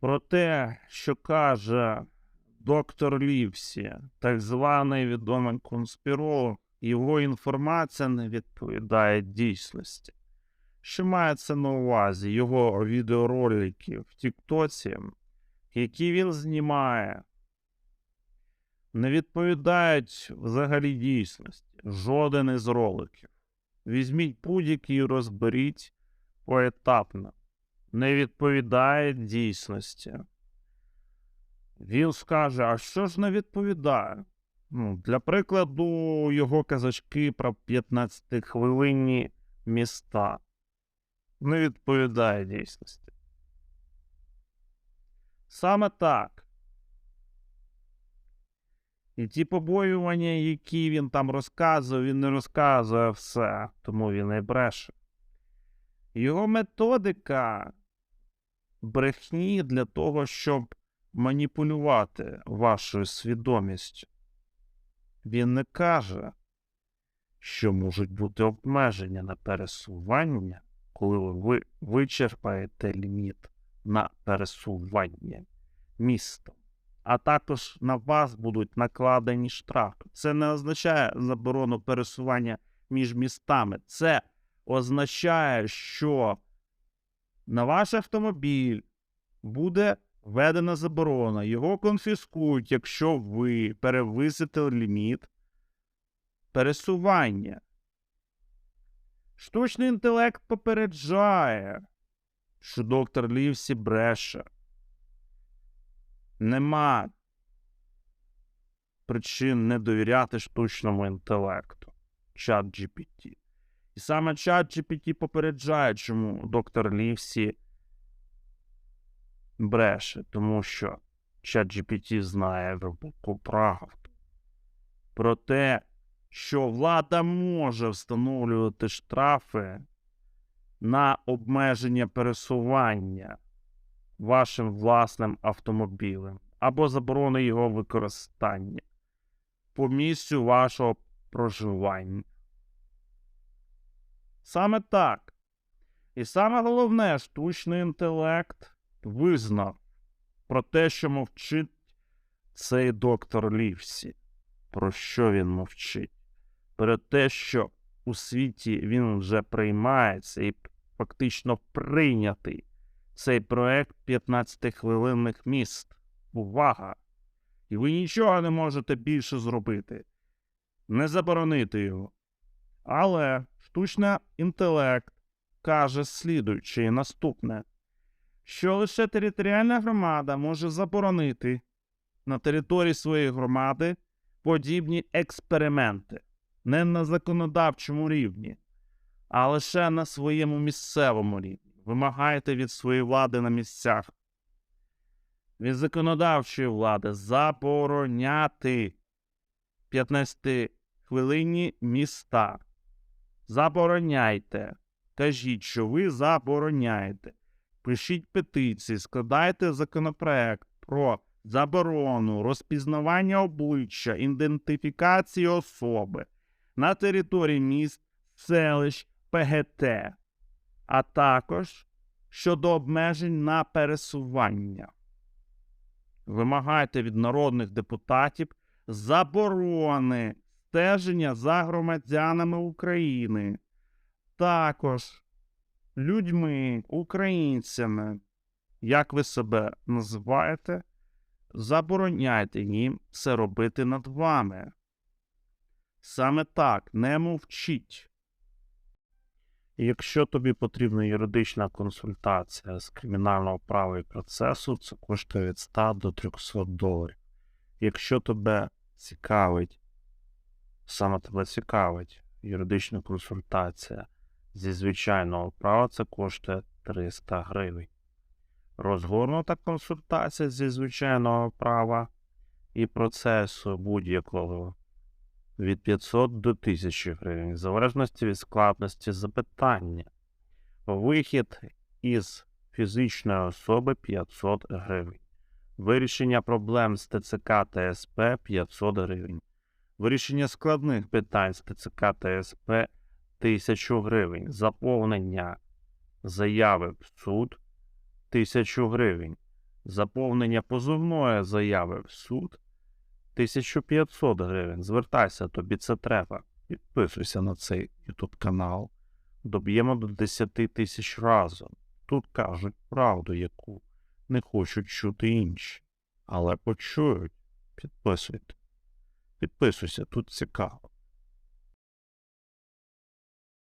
Про те, що каже доктор Лівсі, так званий відомий конспіролог, його інформація не відповідає дійсності. Що мається на увазі його відеоролики в Тіктоці, які він знімає, не відповідають взагалі дійсності. Жоден із роликів. Візьміть будь-який і розберіть поетапно. Не відповідає дійсності. Він скаже, а що ж не відповідає? Ну, для прикладу, його казачки про 15-хвилинні міста. Не відповідає дійсності. Саме так. І ті побоювання, які він там розказує, він не розказує все, тому він і бреше. Його методика брехні для того, щоб маніпулювати вашою свідомістю. Він не каже, що можуть бути обмеження на пересування, коли ви вичерпаєте ліміт на пересування містом а також на вас будуть накладені штрафи. Це не означає заборону пересування між містами. Це означає, що на ваш автомобіль буде введена заборона, його конфіскують, якщо ви перевисите ліміт пересування. Штучний інтелект попереджає, що доктор Лівсі бреше. Нема причин не довіряти штучному інтелекту. Чат GPT. І саме чат GPT попереджає, чому доктор Лівсі бреше, тому що чат GPT знає глибоку правду. Про те, що влада може встановлювати штрафи на обмеження пересування вашим власним автомобілем або заборони його використання по місцю вашого проживання. Саме так. І саме головне, штучний інтелект визнав про те, що мовчить цей доктор Лівсі. Про що він мовчить? Про те, що у світі він вже приймається і фактично прийнятий цей проект 15-хвилинних міст. Увага! І ви нічого не можете більше зробити. Не заборонити його. Але штучний інтелект каже слідуюче і наступне, що лише територіальна громада може заборонити на території своєї громади подібні експерименти не на законодавчому рівні, а лише на своєму місцевому рівні вимагаєте від своєї влади на місцях, від законодавчої влади забороняти 15-хвилинні міста. Забороняйте. Кажіть, що ви забороняєте. Пишіть петиції, складайте законопроект про заборону розпізнавання обличчя, ідентифікації особи на території міст, селищ, ПГТ а також щодо обмежень на пересування. Вимагайте від народних депутатів заборони стеження за громадянами України, також людьми, українцями, як ви себе називаєте, забороняйте їм це робити над вами. Саме так не мовчіть. Якщо тобі потрібна юридична консультація з кримінального права і процесу, це коштує від 100 до 300 доларів. Якщо тебе цікавить, саме тебе цікавить юридична консультація зі звичайного права, це коштує 300 гривень. Розгорнута консультація зі звичайного права і процесу будь-якого від 500 до 1000 гривень, в залежності від складності запитання. Вихід із фізичної особи 500 гривень. Вирішення проблем з ТЦК та СП 500 гривень. Вирішення складних питань з ТЦК та СП 1000 гривень. Заповнення заяви в суд 1000 гривень. Заповнення позовної заяви в суд 1500 гривень. Звертайся, тобі це треба. Підписуйся на цей YouTube канал. Доб'ємо до 10 тисяч разом. Тут кажуть правду, яку не хочуть чути інші. Але почують. Підписуйте. Підписуйся, тут цікаво.